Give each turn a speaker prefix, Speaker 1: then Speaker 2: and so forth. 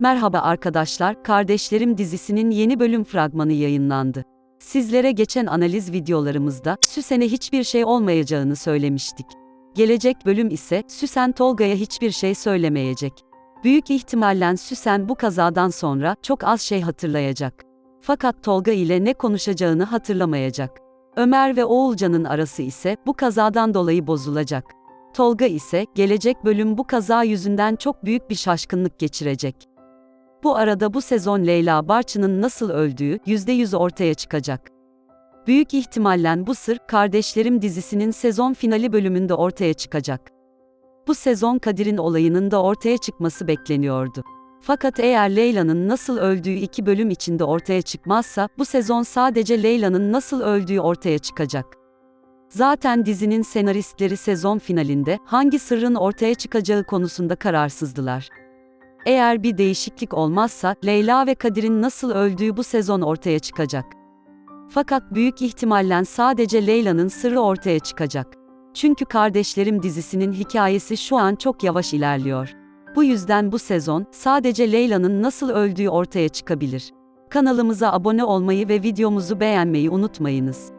Speaker 1: Merhaba arkadaşlar, Kardeşlerim dizisinin yeni bölüm fragmanı yayınlandı. Sizlere geçen analiz videolarımızda Süsen'e hiçbir şey olmayacağını söylemiştik. Gelecek bölüm ise Süsen Tolga'ya hiçbir şey söylemeyecek. Büyük ihtimalle Süsen bu kazadan sonra çok az şey hatırlayacak. Fakat Tolga ile ne konuşacağını hatırlamayacak. Ömer ve Oğulcan'ın arası ise bu kazadan dolayı bozulacak. Tolga ise gelecek bölüm bu kaza yüzünden çok büyük bir şaşkınlık geçirecek. Bu arada bu sezon Leyla Barçı'nın nasıl öldüğü %100 ortaya çıkacak. Büyük ihtimalle bu sır Kardeşlerim dizisinin sezon finali bölümünde ortaya çıkacak. Bu sezon Kadir'in olayının da ortaya çıkması bekleniyordu. Fakat eğer Leyla'nın nasıl öldüğü iki bölüm içinde ortaya çıkmazsa, bu sezon sadece Leyla'nın nasıl öldüğü ortaya çıkacak. Zaten dizinin senaristleri sezon finalinde hangi sırrın ortaya çıkacağı konusunda kararsızdılar. Eğer bir değişiklik olmazsa Leyla ve Kadir'in nasıl öldüğü bu sezon ortaya çıkacak. Fakat büyük ihtimalle sadece Leyla'nın sırrı ortaya çıkacak. Çünkü Kardeşlerim dizisinin hikayesi şu an çok yavaş ilerliyor. Bu yüzden bu sezon sadece Leyla'nın nasıl öldüğü ortaya çıkabilir. Kanalımıza abone olmayı ve videomuzu beğenmeyi unutmayınız.